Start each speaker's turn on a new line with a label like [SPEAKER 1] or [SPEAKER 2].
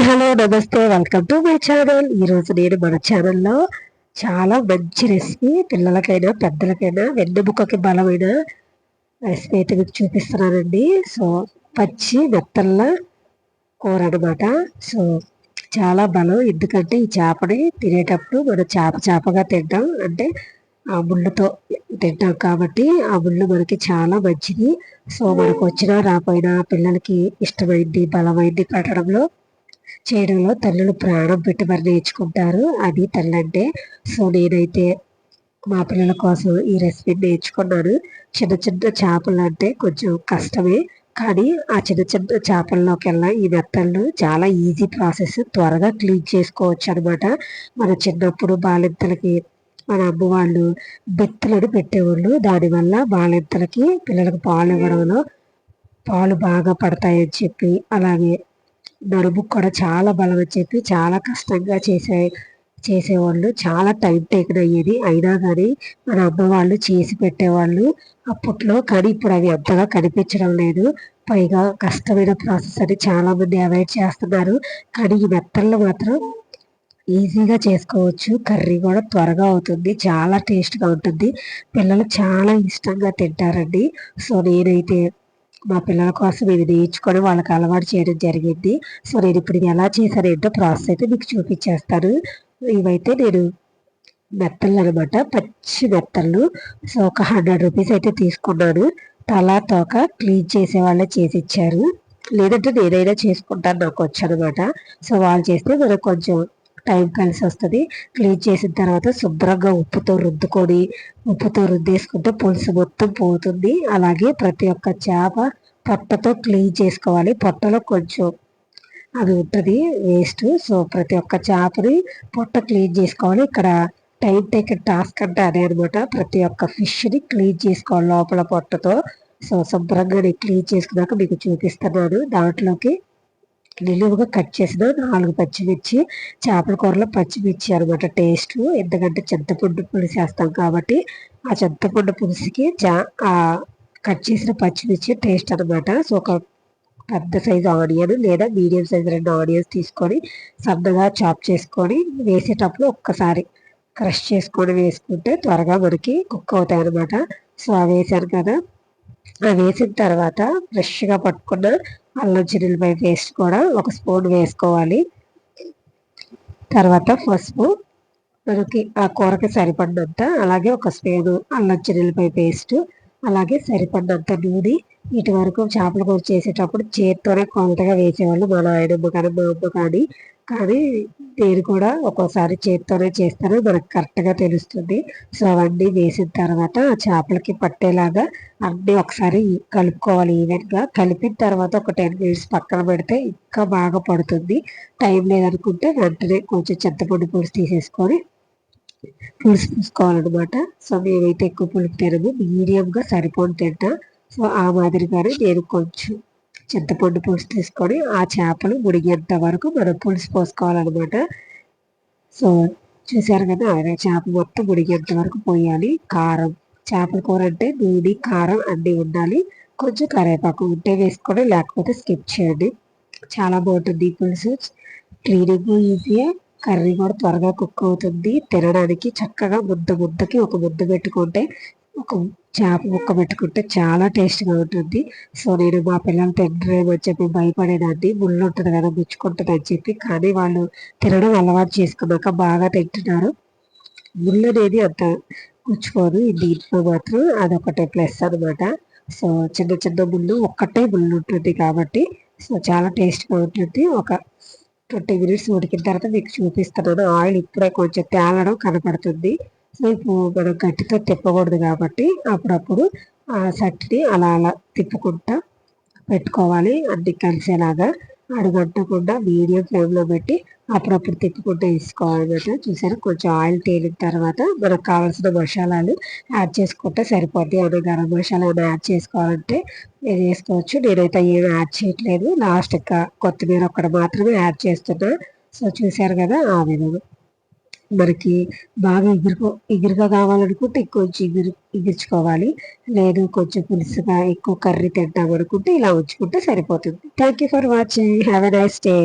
[SPEAKER 1] Hi hello నమస్తే welcome to my channel. ఈరోజు నేను మన ఛానల్లో చాలా మంచి రెసిపీ పిల్లలకైనా పెద్దలకైనా వెన్నెముకకి బలమైన రెసిపీ అయితే మీకు చూపిస్తున్నానండి. సో పచ్చి మెత్తల్ల కూర అనమాట సో చాలా బలం. ఎందుకంటే ఈ చేపని తినేటప్పుడు మనం చేప చేపగా తింటాం. అంటే ఆ ముళ్ళతో తింటాం కాబట్టి ఆ ముళ్ళు మనకి చాలా మంచిది. సో మనకు వచ్చినా రాపోయినా పిల్లలకి ఇష్టమైంది బలమైంది పెట్టడంలో చేయడంలో తల్లులు ప్రాణం పెట్టి మరి నేర్చుకుంటారు. అది తల్లి అంటే సో నేనైతే మా పిల్లల కోసం ఈ రెసిపీ నేర్చుకున్నాను. చిన్న చిన్న చేపలు అంటే కొంచెం కష్టమే కానీ ఆ చిన్న చిన్న చేపల్లోకెల్లా ఈ మెత్తళ్ళు చాలా ఈజీ ప్రాసెస్ త్వరగా క్లీన్ చేసుకోవచ్చు అనమాట మన చిన్నప్పుడు బాలింతలకి మన అమ్మ వాళ్ళు బెత్తలను పెట్టేవాళ్ళు. దానివల్ల బాలింతలకి పిల్లలకు పాలు ఇవ్వడంలో పాలు బాగా పడతాయని చెప్పి అలాగే నడుము కూడా చాలా బలం అని చెప్పి చాలా కష్టంగా చేసే చేసేవాళ్ళు. చాలా టైం టేకన్ అయ్యేది. అయినా కానీ మన అమ్మ వాళ్ళు చేసి పెట్టేవాళ్ళు అప్పట్లో. కానీ ఇప్పుడు అవి అంతగా కనిపించడం లేదు. పైగా కష్టమైన ప్రాసెస్ అని చాలా మంది అవాయిడ్ చేస్తున్నారు. కానీ ఈ మెత్తల్లో మాత్రం ఈజీగా చేసుకోవచ్చు. కర్రీ కూడా త్వరగా అవుతుంది. చాలా టేస్ట్గా ఉంటుంది. పిల్లలు చాలా ఇష్టంగా తింటారండి. సో నేనైతే మా పిల్లల కోసం ఇది నేర్చుకొని వాళ్ళకి అలవాటు చేయడం జరిగింది. సో నేను ఇప్పుడు ఇది ఎలా చేశాను ఏంటో ప్రాసెస్ అయితే మీకు చూపించేస్తాను. ఇవైతే నేను మెత్తలు అనమాట పచ్చి మెత్తలు. సో ఒక హండ్రెడ్ రూపీస్ అయితే తీసుకున్నాను. తలా తోక క్లీన్ చేసే వాళ్ళే చేసి ఇచ్చారు. లేదంటే నేనైనా చేసుకుంటాను నాకు వచ్చనమాట సో వాళ్ళు చేస్తే మనకు కొంచెం టైం కలిసి వస్తుంది. క్లీన్ చేసిన తర్వాత శుభ్రంగా ఉప్పుతో రుద్దుకొని ఉప్పుతో రుద్దేసుకుంటే పులుసు మొత్తం పోతుంది. అలాగే ప్రతి ఒక్క చేప పొట్టతో క్లీన్ చేసుకోవాలి. పొట్టలో కొంచెం అది ఉంటుంది వేస్ట్. సో ప్రతి ఒక్క చేపని పొట్ట క్లీన్ చేసుకోవాలి. ఇక్కడ టైం టేక్ టాస్క్ అంటే అదే అనమాట ప్రతి ఒక్క ఫిష్ని క్లీన్ చేసుకోవాలి లోపల పొట్టతో. సో శుభ్రంగా నేను క్లీన్ చేసుకున్నాక మీకు చూపిస్తున్నాను. దాంట్లోకి నిలువుగా కట్ చేసిన నాలుగు పచ్చిమిర్చి చేపల కూరలో పచ్చిమిర్చి అనమాట టేస్ట్ ఎందుకంటే చింతపండు పులుసు వేస్తాం కాబట్టి ఆ చింతపండు పులుసుకి చా కట్ చేసిన పచ్చిమిర్చి టేస్ట్ అనమాట సో ఒక పెద్ద సైజు ఆనియన్ లేదా మీడియం సైజు రెండు ఆనియన్స్ తీసుకొని సన్నగా చాప్ చేసుకొని వేసేటప్పుడు ఒక్కసారి క్రష్ చేసుకొని వేసుకుంటే త్వరగా మనకి కుక్ అవుతాయి అనమాట సో అవి వేసాను కదా. అవి వేసిన తర్వాత ఫ్రెష్గా పట్టుకున్న అల్లం చిరులపై పేస్ట్ కూడా ఒక స్పూన్ వేసుకోవాలి. తర్వాత పసుపు మనకి ఆ కూరకి సరిపడినంత అలాగే ఒక స్పూన్ అల్లం చిల్లిపాయ పేస్ట్ అలాగే సరిపడినంత నూనె ఇటు వరకు చేపల కూర చేసేటప్పుడు చేతితోనే కొలతగా వేసేవాళ్ళు. మా నాయనమ్మ కానీ మా అమ్మ కానీ కానీ నేను కూడా ఒక్కోసారి చేతితోనే చేస్తాను మనకు కరెక్ట్గా తెలుస్తుంది. సో అవన్నీ వేసిన తర్వాత ఆ చేపలకి పట్టేలాగా అన్నీ ఒకసారి కలుపుకోవాలి ఈవెన్గా. కలిపిన తర్వాత ఒక టెన్ మినిట్స్ పక్కన పెడితే ఇంకా బాగా పడుతుంది. టైం లేదనుకుంటే వెంటనే కొంచెం చింతపండు పులుసు తీసేసుకొని పులుసు పూసుకోవాలన్నమాట. సో మేమైతే ఎక్కువ పులుపు తినము. మీడియంగా సరిపోని తింటా సో ఆ మాదిరిగానే నేను కొంచెం చింతపండు పులుసు తీసుకొని ఆ చేపలు మునిగేంత వరకు మనం పులుసు పోసుకోవాలన్నమాట. సో చూసారు కదా అదే చేప మొత్తం మునిగేంత వరకు పోయాలి. కారం చేపల కూర అంటే నూనె కారం అన్నీ ఉండాలి. కొంచెం కరివేపాకు ఉంటే వేసుకోండి లేకపోతే స్కిప్ చేయండి. చాలా బాగుంటుంది పులుసు. క్లీనింగ్ ఈజీయే. కర్రీ కూడా త్వరగా కుక్ అవుతుంది. తినడానికి చక్కగా ముద్ద ముద్దకి ఒక ముద్ద పెట్టుకుంటే ఒక చేప ముక్క పెట్టుకుంటే చాలా టేస్ట్గా ఉంటుంది. సో నేను మా పిల్లలు తినరేమో చెప్పి భయపడేదాన్ని. ముళ్ళు ఉంటుంది కదా గుచ్చుకుంటుంది అని చెప్పి. కానీ వాళ్ళు తినడం అలవాటు చేసుకున్నాక బాగా తింటున్నారు. ముళ్ళు అనేది అంత గుచ్చుకోదు. దీంట్లో మాత్రం అదొకటే ప్లస్ అనమాట సో చిన్న చిన్న ముళ్ళు ఒక్కటే ముళ్ళు ఉంటుంది కాబట్టి సో చాలా టేస్ట్గా ఉంటుంది. ఒక ట్వంటీ మినిట్స్ ఉడికిన తర్వాత మీకు చూపిస్తున్నాను. ఆయిల్ ఇప్పుడే కొంచెం తేలడం కనపడుతుంది. సో మనం గట్టితో తిప్పకూడదు కాబట్టి అప్పుడప్పుడు ఆ సట్టిని అలా అలా తిప్పుకుంటా పెట్టుకోవాలి. అన్ని కలిసేలాగా అడుగంటకుండా మీడియం ఫ్లేమ్లో పెట్టి అప్పుడప్పుడు తిప్పుకుంటూ వేసుకోవాలన్నమాట. చూసారు? కొంచెం ఆయిల్ తేలిన తర్వాత మనకు కావాల్సిన మసాలాలు యాడ్ చేసుకుంటే సరిపోద్ది. ఏమైనా గరం మసాలా ఏమైనా యాడ్ చేసుకోవాలంటే నేను వేసుకోవచ్చు. నేనైతే ఏం యాడ్ చేయట్లేదు. లాస్ట్ ఇంకా కొత్తిమీర ఒక్కడ మాత్రమే యాడ్ చేస్తున్నా. సో చూసారు కదా ఆ విధంగా. మనకి బాగా ఎగురుకో ఎగురుగా కావాలనుకుంటే ఇంకొంచెం ఎగురు ఎగుర్చుకోవాలి. లేదు కొంచెం పులుసుగా ఎక్కువ కర్రీ తింటాం అనుకుంటే ఇలా ఉంచుకుంటే సరిపోతుంది. Thank you for watching have a nice day